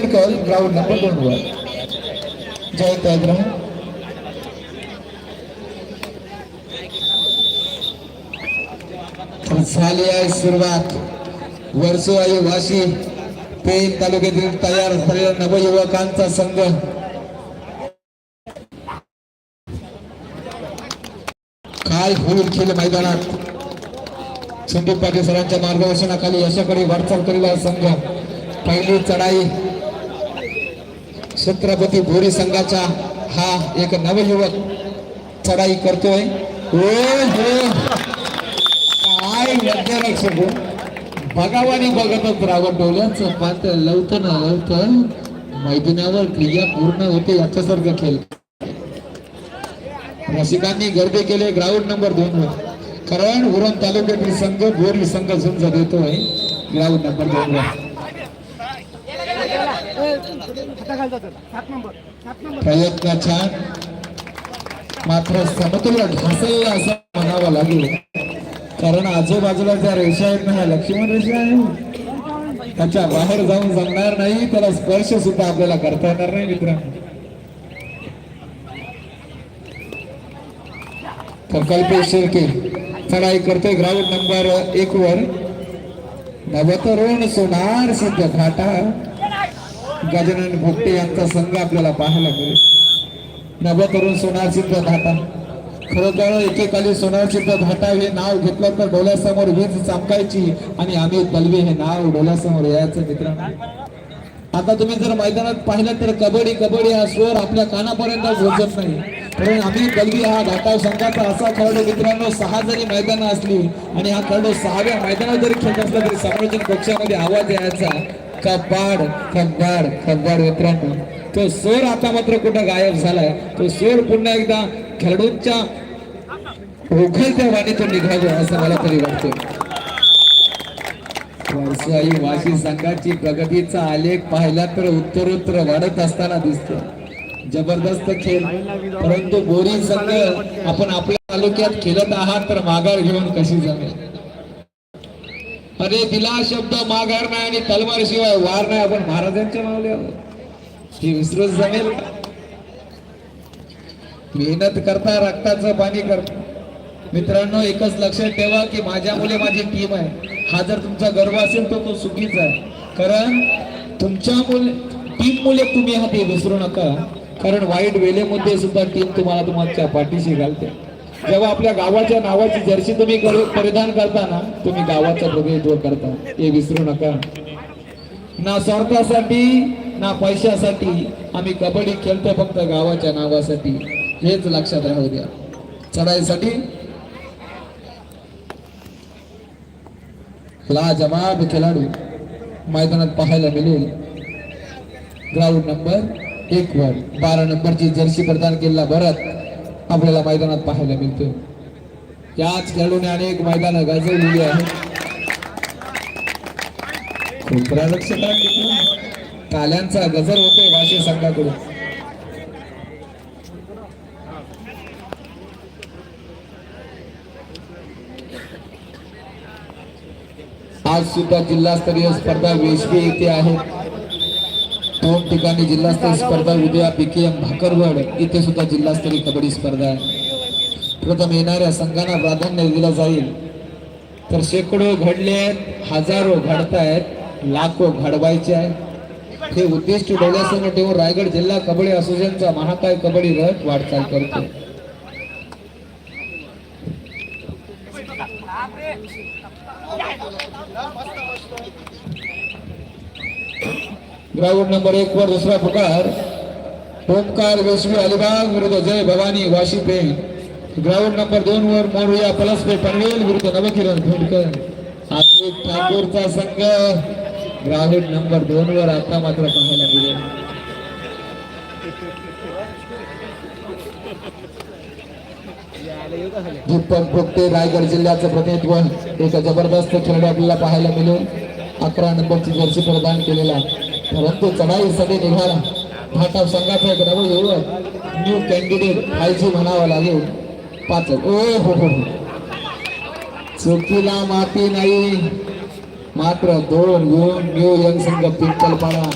कल ground number दोन वर जय त्याग्रह झाली आहे सुरुवात. वर्सोवाई वाशी पेन तालुक्यातील तयार झालेल्या नवयुवकांचा संघ. काय होईल खेळ मैदानात? संदीप पाटील सरांच्या मार्गदर्शनाखाली यशाकडे वाटचाल करेला संघ. पहिली चढाई छत्रपती भोरी संघाचा हा एक नवयुवक चढाई करतोय. ओ हो. काय लक्षण बघावानी हो. बघतच रावण डोळ्यांचं पात्र लवतं ना लवतं मैदानावर क्रिया पूर्ण होते याच्यासारखं खेळ. रसिकांनी गर्दी केले ग्राउंड नंबर दोन वर. कारण उरण तालुक्यातील संघ भोरी संघ झुंज देतोय. ग्राउंड नंबर दोन वर. प्रयत्न छान. मात्र समतुल्य ढासळला असं म्हणावं लागेल. कारण आजूबाजूला ज्या रेषा आहेत ना ह्या लक्ष्मण रेषा आहे त्याच्या बाहेर जाऊन जमणार नाही त्याला स्पर्श सुद्धा आपल्याला करता येणार नाही मित्रांनो. प्रकल्पेश शिर्के चढाई करतोय ग्राउंड नंबर एक वर. नवतरुण सोनार सिद्ध घाटा गजानन भोगटे यांचा संघ आपल्याला पाहायला मिळेल. नवतरुण सोनार सिद्ध घाटा खरं तर एकेकाली सोनार सिद्ध घाटा हे नाव घेतलं तर डोळ्यासमोर वीज चमकायची आणि अमित दलवे हे नाव डोळ्यासमोर यायचं मित्रांनो. आता तुम्ही जर मैदानात पाहिलं तर कबड्डी कबड्डी हा स्वर आपल्या कानापर्यंत पोहोचत नाही. कारण आम्ही दलवी हा घाटाव संघाचा असा खेळाडू मित्रांनो सहा जरी मैदान असली आणि हा खेळाडू सहाव्या मैदानात जरी खेळत असला तरी सार्वजनिक पक्षामध्ये आवाज यायचा. कब्बाड कबाड कबाड मित्रांनो. तो सोर आता मात्र कुठं गायब झालाय. तो सोर पुन्हा एकदा खेळाडूंच्या उखलत्या वाणीतून निघावं असं मला तरी वाटतं वर्षाई वाशी संघाची प्रगतीचा आलेख पाहिला तर उत्तरोत्तर वाढत असताना दिसतो जबरदस्त खेळ. परंतु बोरी संघ आपण आपल्या तालुक्यात खेळत आहात तर माघार घेऊन कशी जमेल? अरे दिला शब्द माघार नाही आणि तलवार शिवाय वार नाही. आपण महाराजांच्या मावले आहोत. हे विसरून जमेल मेहनत करता रक्ताचं पाणी करता मित्रांनो एकच लक्षात ठेवा की माझ्या मुले माझी टीम आहे. हा जर तुमचा गर्व असेल तर तो चुकीचा आहे. कारण तुमच्या मुले टीम मुले तुम्ही हा ते विसरू नका. कारण वाईट वेळेमध्ये सुद्धा टीम तुम्हाला तुमच्या पाठीशी घालते. जेव्हा आपल्या गावाच्या नावाची जर्सी तुम्ही परिधान करता ना तुम्ही गावाचं प्रतिनिधित्व करता. हे विसरू नका. ना स्वार्थासाठी ना पैशासाठी आम्ही कबड्डी खेळतो फक्त गावाच्या नावासाठी. हेच लक्षात राहू द्या. चढाईसाठी. लाजवाब खेळाडू मैदानात पाहायला मिळेल. ग्राउंड नंबर एक वर. बारा नंबरची जर्सी प्रदान केलेला भरत. आपल्याला मैदानात पाहायला मिळतोय. याच खेळाडूने अनेक मैदान गाजवलेली आहेत. खूप काल्यांचा गजर होतोय वाशी संघाकडून. आज सुद्धा जिल्हास्तरीय स्पर्धा वेशवी येथे आहे दोन ठिकाणी जिल्हास्तरीय स्पर्धा उद्या पीकेएम भाकरवड. इथे सुद्धा जिल्हास्तरीय कबड्डी स्पर्धा आहे. प्रथम येणाऱ्या संघांना प्राधान्य दिलं जाईल. तर शेकडो घडले आहेत हजारो घडतायत लाखो घडवायचे आहेत. हे उद्दिष्ट डोळ्यासमोर ठेवून रायगड जिल्हा कबड्डी असोसिएशनचा महाकाय कबड्डी रथ वाटचाल करतो. ग्राउंड नंबर एक वर दुसरा पुकार. ओमकार वेशवी अलिबाग विरुद्ध जय भवानी वाशी पेन ग्राउंड नंबर दोन वर मोरुया पलसपे पनवेल विरुद्ध नवकिरण खोडकर अजित ठाकूरचा संघ. ग्राउंड नंबर दोन वर आता मात्र पाहायला मिळेल. दीपक भोगटे रायगड जिल्ह्याचं प्रतिनिधित्व. एका जबरदस्त खेळाडू आपल्याला पाहायला मिळेल. अकरा नंबरची जर्सी प्रदान केलेला परंतु चढाईसाठी निघाला. भाटाव संघाचा एक नवं युवक न्यू कॅन्डिडेट आयजी म्हणावं लागेल. पाच ओ हो, हो हो चुकीला माती नाही. मात्र दोन गुण न्यू यंग संघ पिंपलपाडा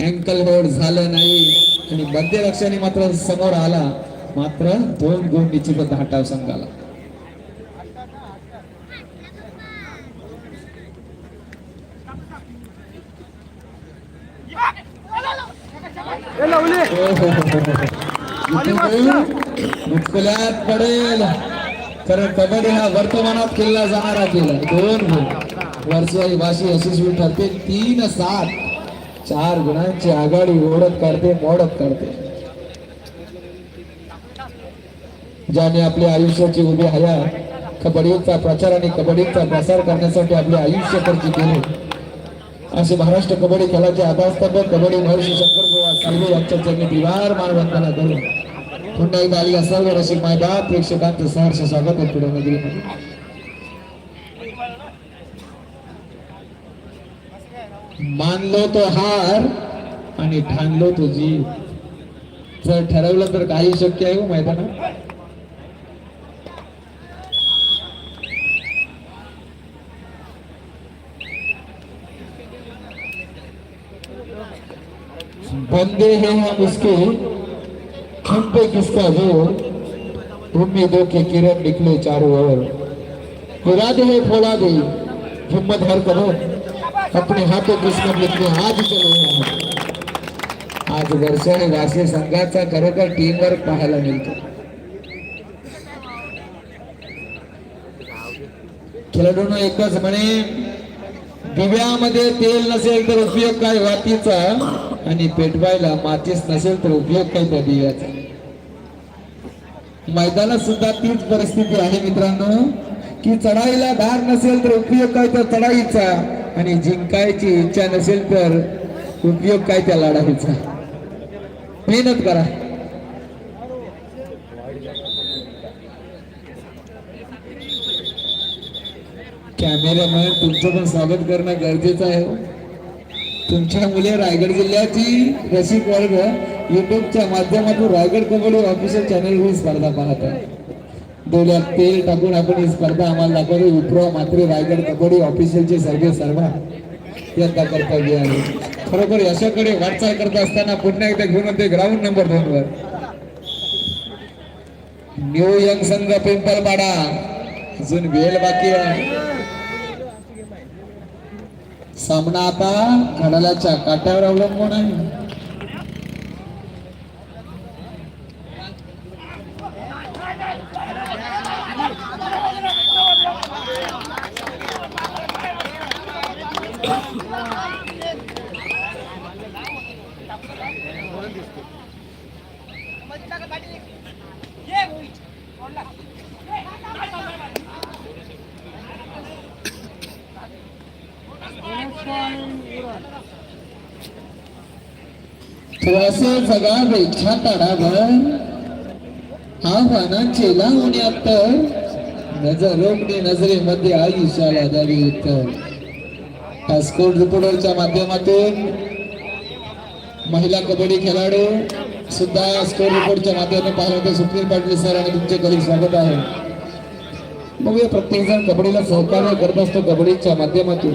अँकल होड झालं नाही. आणि मध्यलक्षाने मात्र समोर आला. मात्र दोन गुण निश्चितच धाटाव संघाला. पडेल. कारण कबड्डी हा वर्तमानात खेळला जाणारा खेळ दोन गुण. वर्षाई वाशी यशस्वी ठरते. तीन सात. चार गुणांची आघाडी ओढत काढते मोडत काढते. ज्याने आपल्या आयुष्याची उभी हया कबड्डीचा प्रचार आणि कबड्डीचा प्रसार करण्यासाठी आपले आयुष्य खर्च केले. असे महाराष्ट्र कबड्डी खेळाचे आधारस्तंभ कबड्डी महर्षी शंकर गोवा सालवे यांच्या चरणी दिवार मानवंदना करून पुन्हा एकदा आलेल्या सर्व रसिक मायबाप प्रेक्षकांचं सहर्ष स्वागत आहे पुढे नगरीमध्ये मानलो तो हार आणि ठाणलो तो जीव. जर ठरवलं तर काही शक्य आहे हो मैदानात? बंदे हैं हम उसके हम पे किसका जोर? उम्मीदों के किरण निकले चारों ओर। इरादे है फोड़ा दे हिम्मत हर करो। अपने हाथों किस्मत लिखने आज चलो। यहाँ. आज वर्षा आणि वासी संघाचा खरोखर टीम वर्क पाहायला मिळतो खेळाडूंना एकच म्हणे दिव्यामध्ये तेल नसेल तर उपयोग काय वातीचा? आणि पेटवायला मातीस नसेल तर उपयोग काय त्या दिव्याचा मैदानात सुद्धा तीच परिस्थिती आहे मित्रांनो. की चढाईला धार नसेल तर उपयोग काय त्या चढाईचा? आणि जिंकायची इच्छा नसेल तर उपयोग काय त्या लढाईचा? मेहनत करा. कॅमेरामॅन तुमचं पण स्वागत करणं गरजेचं आहे हो. तुमच्या मुले रायगड जिल्ह्याची रसिक वर्ग युट्यूबच्या माध्यमातून रायगड कबड्डी ऑफिशियल चॅनल ही स्पर्धा पाहत आहे. डोळ्यात तेल टाकून आपण ही स्पर्धा आम्हाला दाखवतो. विप्रो मात्र रायगड कबड्डी ऑफिशियलचे सर्वे सर्व. यंदा कर्तव्य आहे. खरोखर यशाकडे वाटचाल करत असताना पुन्हा एकदा घेऊन ते ग्राउंड नंबर दोन वर. न्यू यंग संघ पिंपलपाडा अजून वेळ बाकी आहे. सामना आता घड्याळाच्या काट्यावर अवलंबून आहे. थोडासे जगावे इच्छा ताडाभर आव्हानांचे लावण्यात तर नजर रोखणे नजरेमध्ये आयुष्याला द्यावी उत्तर हा रिपोर्टरच्या माध्यमातून? महिला कबड्डी खेळाडू सुद्धा स्कोर रिपोर्टच्या माध्यमातून पाहिलं होतं सुनील पाटील सर आणि तुमचे कधी स्वागत आहे? मग प्रत्येक जण कबड्डीला सहकार्य करत असतो कबड्डीच्या माध्यमातून.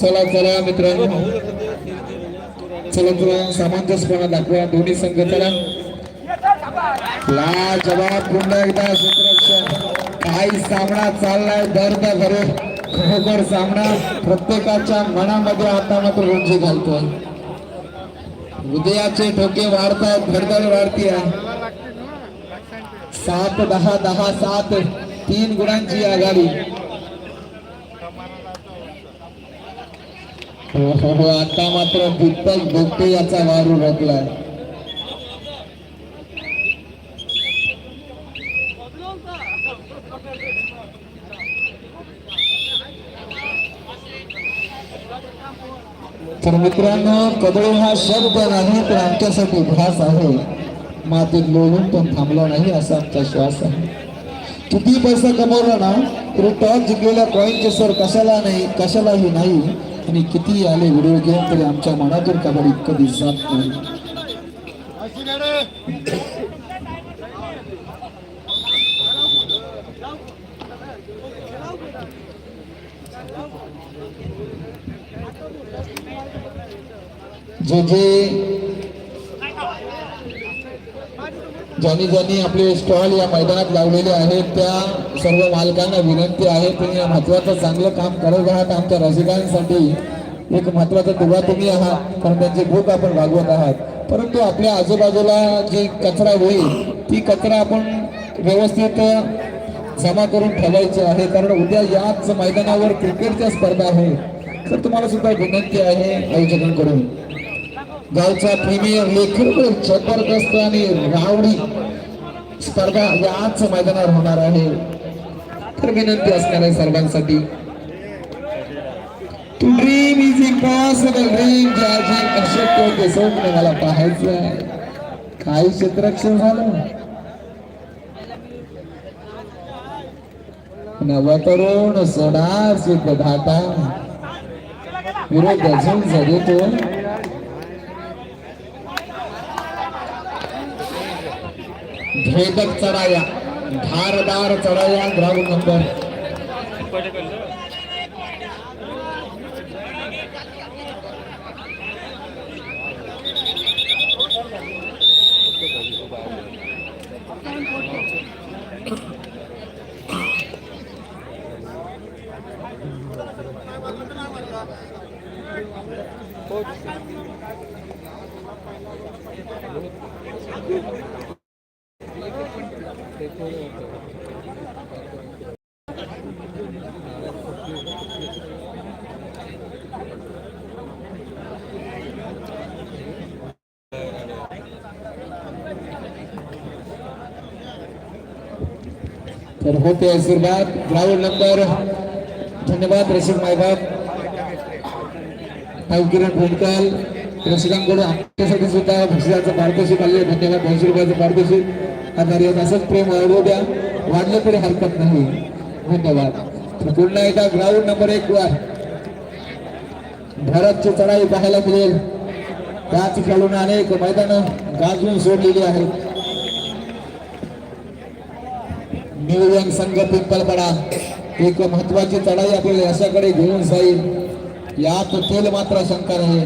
चला चला मित्रांनो. चला चला सामंजस्यपणा दाखवा दोन्ही संघ चला. ला जवाब पुन्हा एकदा काही सामना चाललाय दर्द भरे. खरोखर सामना प्रत्येकाच्या मनामध्ये आता मात्र रुंजी घालतोय. हृदयाचे ठोके वाढतात धडधड वाढती आहे सात दहा दहा सात तीन गुणांची आघाडी. हो हो हो आता मात्र दीपक भोगते याचा वारू रोखलाय. तर मित्रांनो कदळी हा शब्द नाही तर आमच्यासाठी घास आहे. मातीत लोळून पण थांबला नाही असा आमचा श्वास आहे. किती पैसा कमवला ना तरी टॉस जिंकलेल्या कॉईनचे सर कशाला नाही कशालाही नाही आणि किती आले व्हिडिओ गेम तरी आमच्या मनातून कबड्डी कधी जात नाही. जे जे ज्यांनी ज्यांनी आपले स्टॉल या मैदानात लावलेले आहेत त्या सर्व मालकांना विनंती आहे तुम्ही या महत्वाचं चांगलं काम करत आहात आमच्या रसिकांसाठी एक महत्त्वाचा दुवा तुम्ही आहात कारण त्यांची भूक आपण भागवत आहात. परंतु आपल्या आजूबाजूला जी कचरा होईल ती कचरा आपण व्यवस्थित जमा करून ठेवायची आहे कारण उद्या याच मैदानावर क्रिकेटच्या स्पर्धा आहे तर तुम्हाला सुद्धा विनंती आहे आयोजकांकडून. गावचा प्रीमियर लीग जबरदस्त आणि रावडी. स्पर्धा याच मैदानावर होणार आहे. तर विनंती असणार आहे सर्वांसाठी. ड्रीम इज इम्पॉसिबल ड्रीम ज्याची अशक्य होते स्वप्न मला पाहायचं आहे. काही क्षेत्रक्षण झालं. नवतरुण सोडा सिद्ध धाता. विरोध झुंज देतो भेदक चढाया धारदार चढाया ग्राउंड नंबर तर होते आशीर्वाद. ग्राउंड नंबर धन्यवाद रसिक मायबाप. भाऊ किरण भोंडकाल रसिकांकडून आमच्यासाठी सुद्धा भक्ष्याचं पारितोषिक आले धन्यवाद दोनशे रुपयाचं पारितोषिक आधार असंच प्रेम वाढवू द्या. वाढलं तरी हरकत नाही. धन्यवाद. पुन्हा एकदा ग्राउंड नंबर एक वर. भारतची चढाई पाहायला मिळेल. त्याच खेळून अनेक मैदानं गाजून सोडलेली आहेत. नियोजन संघ पिंपलपडा एक महत्वाची चढाई आपल्याला यशाकडे घेऊन जाईल. यात तेल मात्र शंका नाही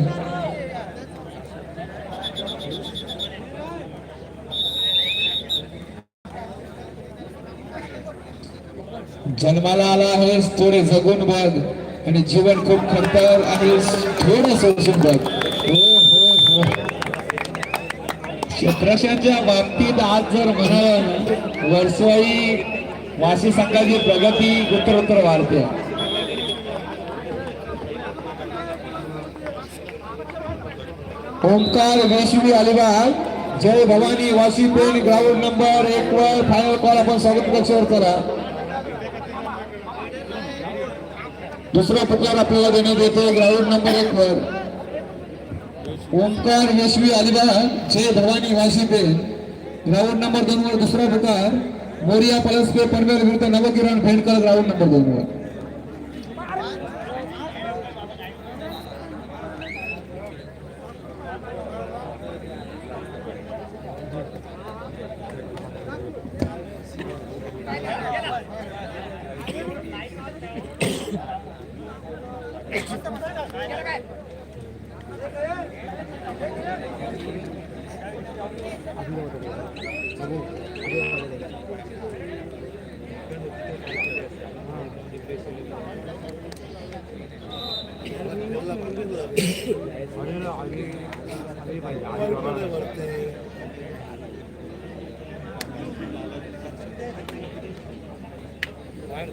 जन्माला आला आहेस थोडे जगून बघ. आणि जीवन खूप खडतर आहेस थोडं सोसून बघ. हो, हो, हो. बाबतीत आज जर म्हणाल वर्षवाई वाशी संघाची प्रगती उत्तरोत्तर वाढते. ओंकार वेशवी अलिबाग, जय भवानी वाशी पेन ग्राउंड नंबर एक वर फायनल कॉल आपण स्वागत कक्षावर करा. दुसरा पुकार आपल्याला देण्यात येते ग्राउंड नंबर एक वर. ओंकार यशवी अलिबाग, जय भवानी वाशी पेन ग्राउंड नंबर दोन वर दुसरा पुकार मोरिया पलसपे पनवेल विरुद्ध नवकिरण फेंडकर ग्राउंड नंबर दोन वर।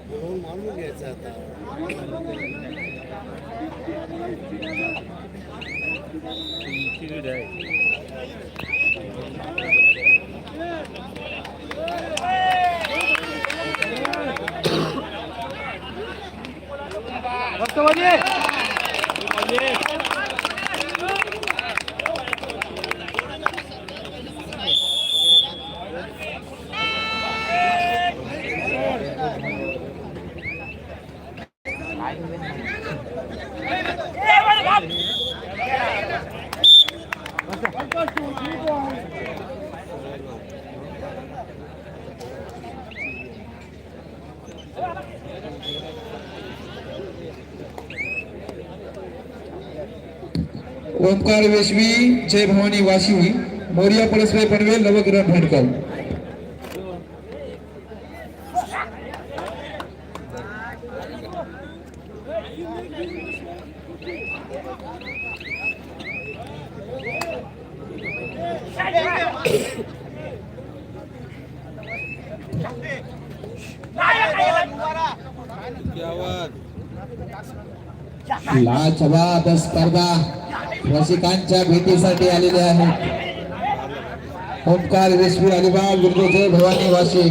बोलवून मारून घ्यायचं आता Vamos, Cavalier! ओंकार वेशवी जय भवानी वाशी मोरिया पळसबाई पनवेल नवग्रह भेटगाव लाजवाब स्पर्धा। रसिकांच्या भेटीसाठी आलेले आहेत. ओंकार वेशवी अलिबाग विरुद्ध जय भवानी वाशी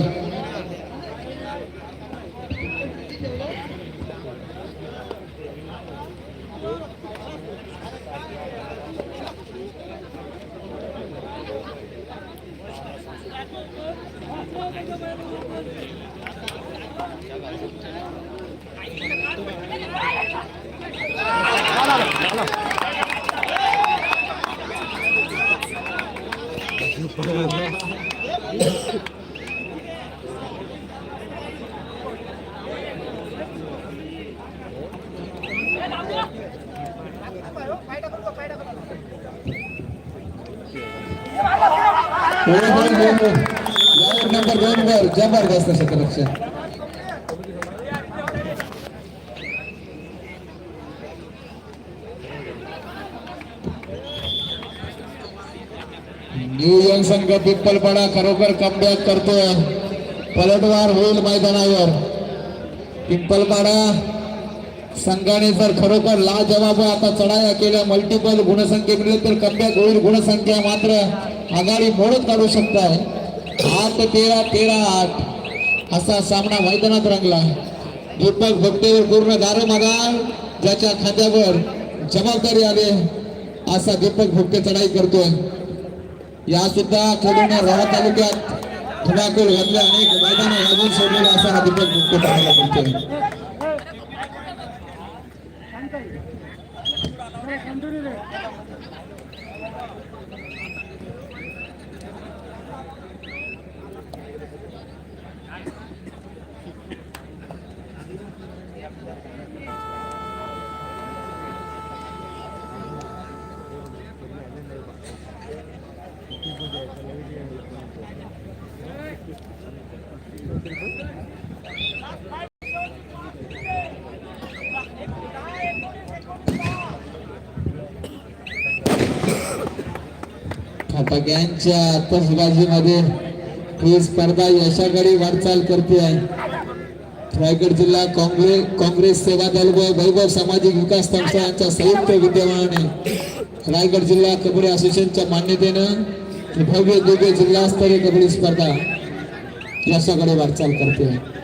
नंबर दोन वर जबरदस्त क्षेत्ररक्षण न्यू संघ पिप्पलपाडा खरोखर कमबॅक करतोय. पलटवार होईल मैदानावर. पिंपलपाडा संघाने जर खरोखर लाजवाब आता चढाया केल्या मल्टिपल गुणसंख्येकडे तर कमबॅक होईल गुणसंख्या मात्र आघाडी मोडत काढू शकताय. आठ तेरा तेरा आठ. असा सामना मैदानात रंगला. दीपक भक्तेवर पूर्ण दारू मागा ज्याच्या खात्यावर जबाबदारी आली असा दीपक भुक्ते चढाई करतोय. या सुद्धा खेळून राहा तालुक्यात धुमाकूळ घातल्या अनेक मैदान वाजून सोडलेला असा हा दीपक भुक्ते पाहायला मिळतोय. सगळ्यांच्या आतषबाजीमध्ये ही स्पर्धा यशाकडे वाटचाल करते आहे रायगड जिल्हा काँग्रेस काँग्रेस सेवा दल व वैभव सामाजिक विकास संस्था यांच्या संयुक्त विद्यमानाने रायगड जिल्हा कबड्डी असोसिएशनच्या मान्यतेनं भव्य दिव्य जिल्हास्तरीय कबड्डी स्पर्धा यशाकडे वाटचाल करते आहे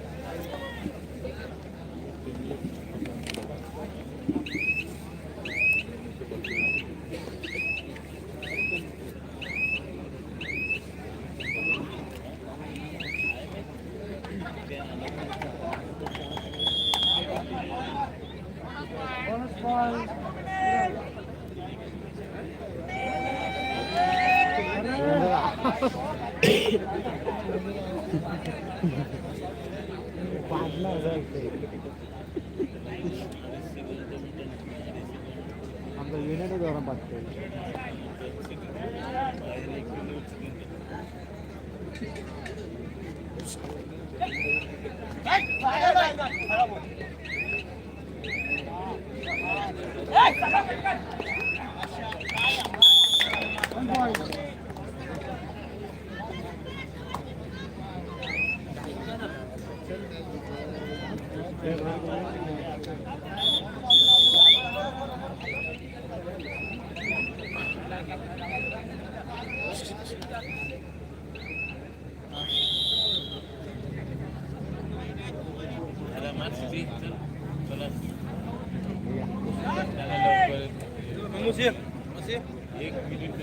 அந்த யூனிட் தூரம் பத்து Hey! एक मिनिट